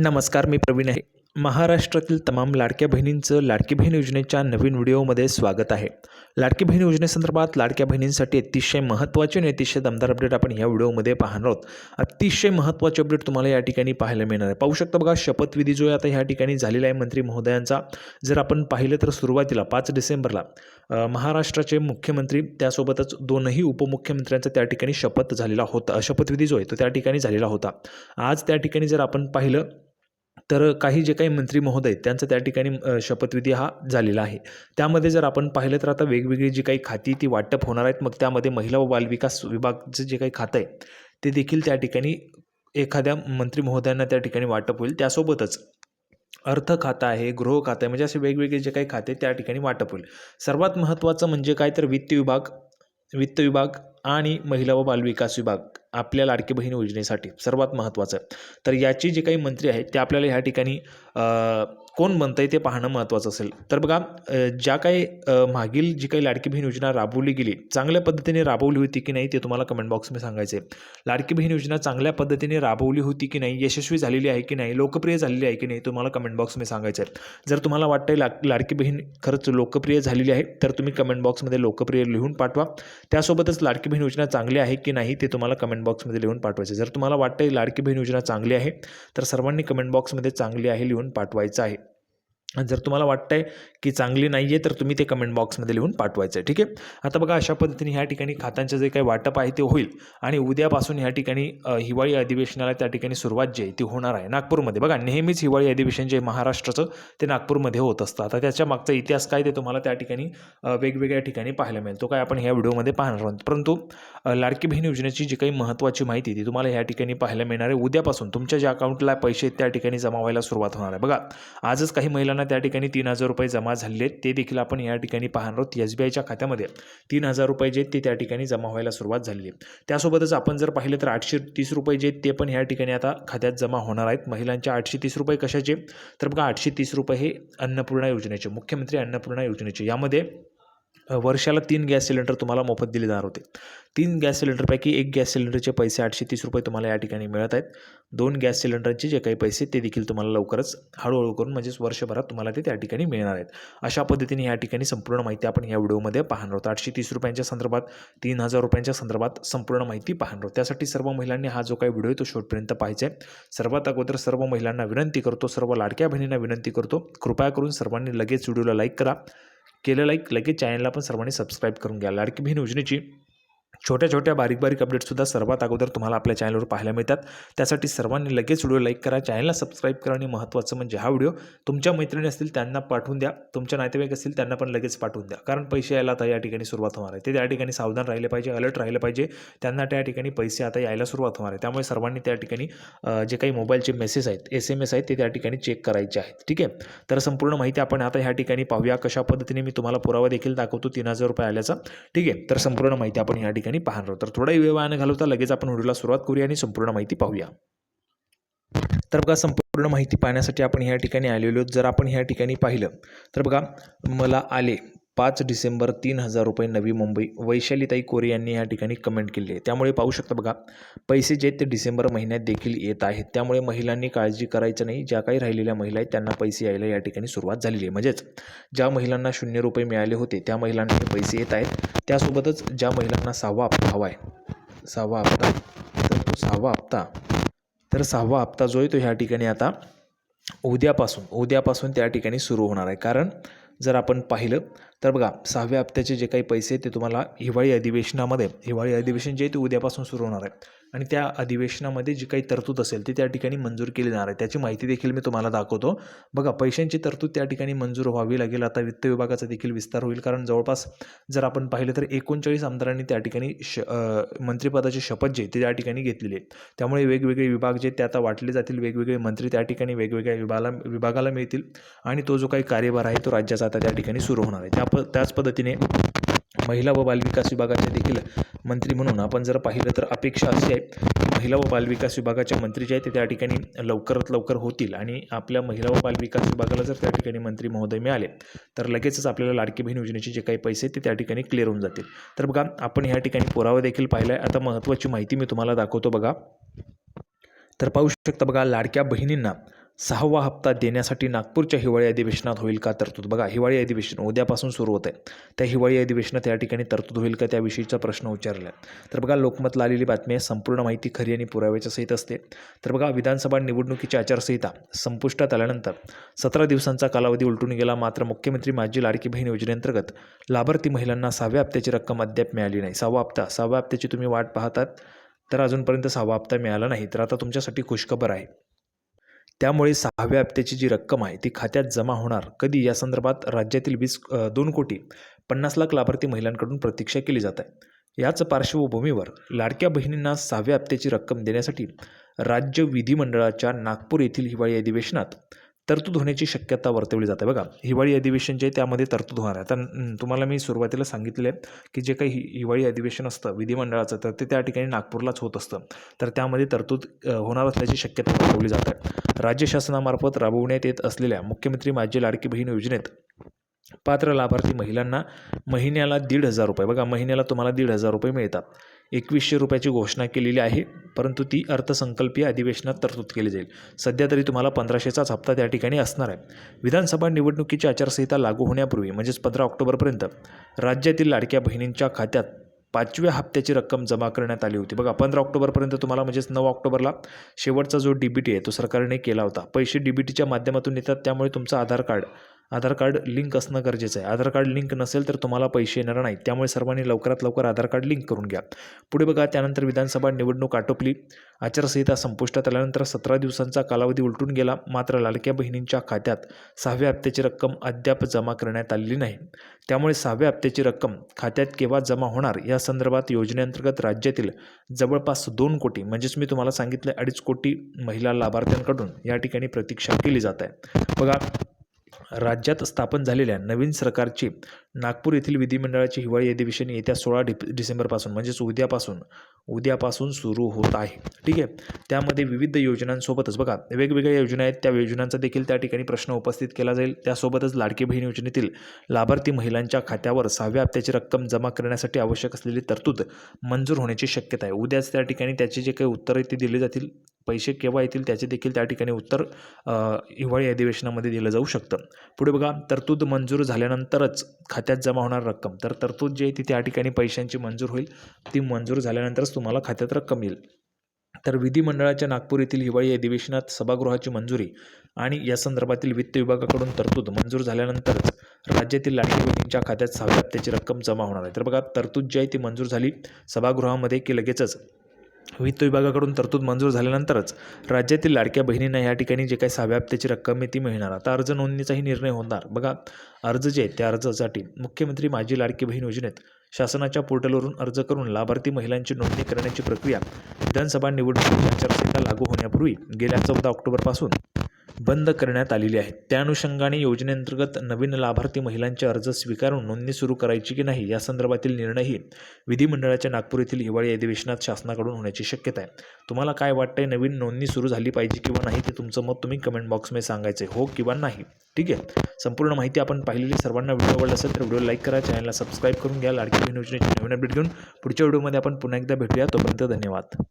नमस्कार मी प्रवीण आहे. महाराष्ट्रातील तमाम लाडक्या बहिणींचं लाडकी बहीण योजनेच्या नवीन व्हिडिओमध्ये स्वागत आहे. लाडकी बहीण योजनेसंदर्भात लाडक्या बहिणींसाठी अतिशय महत्त्वाचे आणि अतिशय दमदार अपडेट आपण या व्हिडिओमध्ये पाहणार आहोत. अतिशय महत्त्वाचे अपडेट तुम्हाला या ठिकाणी पाहायला मिळणार आहे. पाहू शकता बघा शपथविधी जो आहे आता ह्या ठिकाणी झालेला आहे मंत्री महोदयांचा. जर आपण पाहिलं तर सुरुवातीला पाच डिसेंबरला महाराष्ट्राचे मुख्यमंत्री त्यासोबतच दोनही उपमुख्यमंत्र्यांचा त्या ठिकाणी शपथ झालेला होता. शपथविधी जो आहे तो त्या ठिकाणी झालेला होता. आज त्या ठिकाणी जर आपण पाहिलं तर काही जे काही मंत्री महोदय आहेत त्यांचा त्या ठिकाणी शपथविधी हा झालेला आहे. त्यामध्ये जर आपण पाहिलं तर आता वेगवेगळी जी काही खाती ती वाटप होणार आहेत. मग त्यामध्ये महिला व बालविकास विभागचं जे काही खातं आहे ते देखील त्या ठिकाणी एखाद्या मंत्री महोदयांना त्या ठिकाणी वाटप होईल. त्यासोबतच अर्थ खातं आहे गृह खातं आहे म्हणजे असे वेगवेगळे जे काही खाते त्या ठिकाणी वाटप होईल. सर्वात महत्त्वाचं म्हणजे काय? तर वित्त विभाग वित्त विभाग आणि महिला व बालविकास विभाग आपल्या लाडकी बहीण योजनेसाठी सर्वात महत्त्वाचं आहे तर याची जे काही मंत्री आहेत ते आपल्याला ह्या ठिकाणी कोण बनतं आहे ते पाहणं महत्त्वाचं असेल. तर बघा ज्या काही मागील जी काही लाडकी बहीण योजना राबवली गेली चांगल्या पद्धतीने राबवली होती की नाही ते तुम्हाला कमेंट बॉक्समध्ये सांगायचे आहे लाडकी बहीण योजना चांगल्या पद्धतीने राबवली होती की नाही यशस्वी झालेली आहे की नाही लोकप्रिय झालेली आहे की नाही तुम्हाला कमेंट बॉक्समध्ये सांगायचं आहे जर तुम्हाला वाटतं ला लाडकी बहीण खरंच लोकप्रिय झालेली आहे तर तुम्ही कमेंट बॉक्समध्ये लोकप्रिय लिहून पाठवा. त्यासोबतच लाडकी बहीण योजना चांगली आहे की नाही ते तुम्हाला कमेंट बॉक्समध्ये लिहून पाठवायचं आहे. जर तुम्हाला वाटतं लाडकी बहीण योजना चांगली आहे तर सर्वांनी कमेंट बॉक्समध्ये चांगली आहे लिहून पाठवायचं आहे जर तुम्हाला वाटतंय की चांगली नाही आहे तर तुम्ही ते कमेंट बॉक्समध्ये लिहून पाठवायचं आहे ठीक आहे? आता बघा अशा पद्धतीने ह्या ठिकाणी खात्यांचं जे काही वाटप आहे ते होईल. आणि उद्यापासून ह्या ठिकाणी हिवाळी अधिवेशनाला त्या ठिकाणी सुरुवात जी आहे ती होणार आहे. नागपूरमध्ये बघा नेहमीच हिवाळी अधिवेशन जे महाराष्ट्राचं ते नागपूरमध्ये होत असतं. आता त्याच्या मागचा इतिहास काय ते तुम्हाला त्या ठिकाणी वेगवेगळ्या ठिकाणी पाहायला मिळेल. तो काय आपण ह्या व्हिडिओमध्ये पाहणार आहोत. परंतु लाडकी बहीण योजनेची जी काही महत्त्वाची माहिती ती तुम्हाला ह्या ठिकाणी पाहायला मिळणार आहे. उद्यापासून तुमच्या ज्या अकाउंटला पैसे आहेत त्या ठिकाणी जमा व्हायला सुरुवात होणार आहे. बघा आजच काही महिलांना त्या ठिकाणी तीन हजार रुपये जमा झालेले आहेत. ते देखील आपण या ठिकाणी पाहणार आहोत. एस बी आयच्या खात्यामध्ये तीन हजार रुपये जे ते त्या ठिकाणी जमा व्हायला सुरुवात झालेली आहे. त्यासोबतच आपण जर पाहिलं तर आठशे तीस रुपये जे ते पण ह्या ठिकाणी आता खात्यात जमा होणार आहेत. महिलांच्या आठशे तीस रुपये कशाचे? तर बघा आठशे तीस रुपये हे अन्नपूर्णा योजनेचे मुख्यमंत्री अन्नपूर्णा योजनेचे. यामध्ये वर्षाला तीन गॅस सिलेंडर तुम्हाला मोफत दिले जाणार होते. तीन गॅस सिलेंडरपैकी एक गॅस सिलेंडरचे पैसे आठशे तीस रुपये तुम्हाला या ठिकाणी मिळत आहेत. दोन गॅस सिलेंडरचे जे काही पैसे ते देखील तुम्हाला लवकरच हळूहळू करून म्हणजेच वर्षभरात तुम्हाला ते त्या ठिकाणी मिळणार आहेत. अशा पद्धतीने या ठिकाणी संपूर्ण माहिती आपण या व्हिडिओमध्ये पाहणार आहोत. आठशे तीस रुपयांच्या संदर्भात तीन हजार रुपयांच्या संदर्भात संपूर्ण माहिती पाहणार आहोत. त्यासाठी सर्व महिलांनी हा जो काही व्हिडिओ आहे तो शेवटपर्यंत पाहायचा आहे. सर्वात अगोदर सर्व महिलांना विनंती करतो सर्व लाडक्या बहिणींना विनंती करतो. कृपया करून सर्वांनी लगेच व्हिडिओला लाईक करा. केलं लाईक लगेच चॅनलला पण सर्वांनी सबस्क्राईब करून घ्या. लाडकी बहीण योजनेची छोट्या छोट्या बारीक बारीक अपडेटसुद्धा सर्वात अगोदर तुम्हाला आपल्या चॅनलवर पाहायला मिळतात. त्यासाठी सर्वांनी लगेच व्हिडिओ लाईक करा चॅनलला सबस्क्राईब करा आणि महत्त्वाचं म्हणजे हा व्हिडिओ तुमच्या मैत्रिणी असतील त्यांना पाठवून द्या. तुमच्या नातेवाईक असतील त्यांना पण लगेच पाठवून द्या. कारण पैसे यायला आता या ठिकाणी सुरुवात होणार आहे. ते त्या ठिकाणी सावधान राहिले पाहिजे अलर्ट राहिले पाहिजे. त्यांना त्या ठिकाणी पैसे आता यायला सुरुवात होणार आहे. त्यामुळे सर्वांनी त्या ठिकाणी जे काही मोबाईलचे मेसेज आहेत एस एम एस आहेत ते त्या ठिकाणी चेक करायचे आहेत. ठीक आहे? तर संपूर्ण माहिती आपण आता ह्या ठिकाणी पाहूया. कशा पद्धतीने मी तुम्हाला पुरावा देखील दाखवतो तीन हजार रुपये आल्याचा. ठीक आहे? तर संपूर्ण माहिती आपण या ठिकाणी पाहणार आहोत तर थोडाही वेळ वाया घालवता लगेच आपण व्हिडिओला सुरुवात करूया आणि संपूर्ण माहिती पाहूया तर बघा संपूर्ण माहिती पाहण्यासाठी आपण ह्या ठिकाणी आलेलो आहोत. जर आपण ह्या ठिकाणी पाहिलं तर बघा मला आले पाच डिसेंबर तीन हजार रुपये नवी मुंबई वैशालीताई कोरे यांनी या ठिकाणी कमेंट केली आहे. त्यामुळे पाहू शकता बघा पैसे जे ते डिसेंबर महिन्यात देखील येत आहेत. त्यामुळे महिलांनी काळजी करायचं नाही. ज्या काही राहिलेल्या महिला आहेत त्यांना पैसे यायला या ठिकाणी सुरुवात झालेली आहे. म्हणजेच ज्या महिलांना शून्य रुपये मिळाले होते त्या महिलांना पैसे येत आहेत. त्यासोबतच ज्या महिलांना सहावा हप्ता हवा आहे सहावा हप्ता तर तो सहावा हप्ता तर सहावा हप्ता जो आहे तो ह्या ठिकाणी आता उद्यापासून उद्यापासून त्या ठिकाणी सुरू होणार आहे. कारण जर आपण पाहिलं तर बघा सहाव्या हप्त्याचे जे काही पैसे ते तुम्हाला हिवाळी अधिवेशनामध्ये हिवाळी अधिवेशन जे आहे ते उद्यापासून सुरू होणार आहे. आणि त्या अधिवेशनामध्ये जी काही तरतूद असेल ती त्या ठिकाणी मंजूर केली जाणार आहे. त्याची माहिती देखील मी तुम्हाला दाखवतो. बघा पैशांची तरतूद त्या ठिकाणी मंजूर व्हावी लागेल. आता वित्त विभागाचा देखील विस्तार होईल. कारण जवळपास जर आपण पाहिलं तर एकोणचाळीस आमदारांनी त्या ठिकाणी श मंत्रिपदाची शपथ जे ते त्या ठिकाणी घेतलेली आहे. त्यामुळे वेगवेगळे विभाग जे ते आता वाटले जातील. वेगवेगळे मंत्री त्या ठिकाणी वेगवेगळ्या विभागाला विभागाला मिळतील. आणि तो जो काही कार्यभार आहे तो राज्याचा आता त्या ठिकाणी सुरू होणार आहे. त्या प त्याच पद्धतीने महिला व बालविकास विभागाचे देखील मंत्री म्हणून आपण जर पाहिलं तर अपेक्षा अशी आहे महिला व बालविकास विभागाच्या मंत्री जे आहेत ते त्या ठिकाणी लवकरात लवकर होतील आणि आपल्या महिला व बालविकास विभागाला जर त्या ठिकाणी मंत्री महोदय मिळाले तर लगेचच आपल्याला लाडकी बहीण योजनेचे जे काही पैसे ते त्या ठिकाणी क्लिअर होऊन जातील. तर बघा आपण ह्या ठिकाणी पुरावा देखील पाहिला आहे आता महत्त्वाची माहिती मी तुम्हाला दाखवतो बघा. तर पाहू शकता बघा लाडक्या बहिणींना सहावा हप्ता देण्यासाठी नागपूरच्या हिवाळी अधिवेशनात होईल का तरतूद? बघा हिवाळी अधिवेशन उद्यापासून सुरू होत आहे त्या हिवाळी अधिवेशनात या ठिकाणी तरतूद होईल का त्याविषयीचा प्रश्न विचारला आहे तर बघा लोकमतला आलेली बातमी आहे. संपूर्ण माहिती खरी आणि पुराव्याच्या सहित असते. तर बघा विधानसभा निवडणुकीची आचारसंहिता संपुष्टात आल्यानंतर सतरा दिवसांचा कालावधी उलटून गेला. मात्र मुख्यमंत्री माझी लाडकी बहीण योजनेअंतर्गत लाभार्थी महिलांना सहाव्या हप्त्याची रक्कम अद्याप मिळाली नाही. सहावा हप्ता सहाव्या हप्त्याची तुम्ही वाट पाहतात तर अजूनपर्यंत सहावा हप्ता मिळाला नाही. तर आता तुमच्यासाठी खुशखबर आहे. त्यामुळे सहाव्या हप्त्याची जी रक्कम आहे ती खात्यात जमा होणार. कधी? या संदर्भात राज्यातील वीस दोन कोटी पन्नास लाख लाभार्थी महिलांकडून प्रतीक्षा केली जात आहे. याच पार्श्वभूमीवर लाडक्या बहिणींना सहाव्या हप्त्याची रक्कम देण्यासाठी राज्य विधिमंडळाच्या नागपूर येथील हिवाळी अधिवेशनात तरतूद होण्याची शक्यता वर्तवली जाते. बघा हिवाळी अधिवेशन जे आहे त्यामध्ये तरतूद होणार आहे. तर तुम्हाला मी सुरुवातीला सांगितले की जे काही हिवाळी अधिवेशन असतं विधिमंडळाचं तर ते त्या ठिकाणी नागपूरलाच होत असतं. तर त्यामध्ये तरतूद होणार असल्याची शक्यता वर्तवली जात. आहे राज्य शासनामार्फत राबवण्यात येत असलेल्या मुख्यमंत्री माझी लाडकी बहीण योजनेत पात्र लाभार्थी महिलांना महिन्याला दीड हजार रुपये. बघा महिन्याला तुम्हाला दीड हजार रुपये मिळतात. एकवीसशे रुपयाची घोषणा केलेली आहे परंतु ती अर्थसंकल्पीय अधिवेशनात तरतूद केली जाईल. सध्या तरी तुम्हाला पंधराशेचाच हप्ता त्या ठिकाणी असणार आहे. विधानसभा निवडणुकीची आचारसंहिता लागू होण्यापूर्वी म्हणजेच पंधरा ऑक्टोबरपर्यंत राज्यातील लाडक्या बहिणींच्या खात्यात पाचव्या हप्त्याची रक्कम जमा करण्यात आली होती. बघा पंधरा ऑक्टोबरपर्यंत तुम्हाला म्हणजेच नऊ ऑक्टोबरला शेवटचा जो डी बी टी आहे तो सरकारने केला होता. पैसे डी बी टीच्या माध्यमातून येतात त्यामुळे तुमचं Aadhaar card Aadhaar card link असणं गरजेचं आहे. आधार कार्ड लिंक नसेल तर तुम्हाला पैसे येणार नाहीत. त्यामुळे सर्वांनी लवकरात लवकर आधार कार्ड लिंक करून घ्या. पुढे बघा त्यानंतर विधानसभा निवडणूक आटोपली. आचारसंहिता संपुष्टात आल्यानंतर सतरा दिवसांचा कालावधी उलटून गेला. मात्र लाडक्या बहिणींच्या खात्यात सहाव्या हप्त्याची रक्कम अद्याप जमा करण्यात आलेली नाही. त्यामुळे सहाव्या हप्त्याची रक्कम खात्यात केव्हा जमा होणार? या संदर्भात योजनेअंतर्गत राज्यातील जवळपास दोन कोटी म्हणजेच मी तुम्हाला सांगितलं अडीच कोटी महिला लाभार्थ्यांकडून या ठिकाणी प्रतीक्षा केली जात आहे. बघा राज्यात स्थापन झालेल्या नवीन सरकारची नागपूर येथील विधिमंडळाची हिवाळी अधिवेशन येत्या सोळा डिप डिसेंबरपासून म्हणजेच उद्यापासून उद्यापासून सुरू होत आहे. ठीक आहे? त्यामध्ये विविध योजनांसोबतच बघा वेगवेगळ्या योजना आहेत. त्या योजनांचा देखील त्या ठिकाणी प्रश्न उपस्थित केला जाईल. त्यासोबतच लाडकी बहीण योजनेतील लाभार्थी महिलांच्या खात्यावर सहाव्या हप्त्याची रक्कम जमा करण्यासाठी आवश्यक असलेली तरतूद मंजूर होण्याची शक्यता आहे. उद्याच त्या ठिकाणी त्याचे जे काही उत्तर आहे ते दिले जातील. पैसे केव्हा येतील त्याचे देखील त्या ठिकाणी उत्तर हिवाळी अधिवेशनामध्ये दिलं जाऊ शकतं. पुढे बघा तरतूद मंजूर झाल्यानंतरच खात्यात जमा होणार रक्कम. तर तरतूद जी आहे ती त्या ठिकाणी पैशांची मंजूर होईल. ती मंजूर झाल्यानंतरच तुम्हाला खात्यात रक्कम येईल. तर विधिमंडळाच्या नागपूर येथील हिवाळी अधिवेशनात सभागृहाची मंजुरी आणि या संदर्भातील वित्त विभागाकडून तरतूद मंजूर झाल्यानंतरच राज्यातील लाडकी बहिणींच्या खात्यात सहाव्या हप्त्याची रक्कम जमा होणार आहे. तर बघा तरतूद जी आहे ती मंजूर झाली. सभागृहामध्ये की लगेचच वित्त विभागाकडून तरतूद मंजूर झाल्यानंतरच राज्यातील लाडक्या बहिणींना या ठिकाणी जे काही सहाव्या हप्त्याची रक्कम आहे ती मिळणार. आता अर्ज नोंदणीचाही निर्णय होणार. बघा अर्ज जे आहेत त्या अर्जासाठी मुख्यमंत्री माझी लाडकी बहीण योजनेत शासनाच्या पोर्टलवरून अर्ज करून लाभार्थी महिलांची नोंदणी करण्याची प्रक्रिया विधानसभा निवडणूक आचारसंहिता लागू होण्यापूर्वी गेल्या चौदा ऑक्टोबरपासून बंद करण्यात आलेली आहे. त्या अनुषंगाने योजनेअंतर्गत नवीन लाभार्थी महिलांचे अर्ज स्वीकारून नोंदणी सुरू करायची की नाही या संदर्भातील निर्णयही विधिमंडळाच्या नागपूर येथील हिवाळी अधिवेशनात शासनाकडून होण्याची शक्यता आहे. तुम्हाला काय वाटतंय नवीन नोंदणी सुरू झाली पाहिजे किंवा नाही ते तुमचं मत तुम्ही कमेंट बॉक्समध्ये सांगायचं आहे हो किंवा नाही. ठीक आहे? संपूर्ण माहिती आपण पाहिलेली सर्वांना व्हिडिओ आवडला असेल तर व्हिडिओ लाईक करा चॅनलला सबस्क्राईब करून घ्या. लाडकी बहीण योजनेची नवीन अपडेट घेऊन पुढच्या व्हिडिओमध्ये आपण पुन्हा एकदा भेटूया. तोपर्यंत धन्यवाद.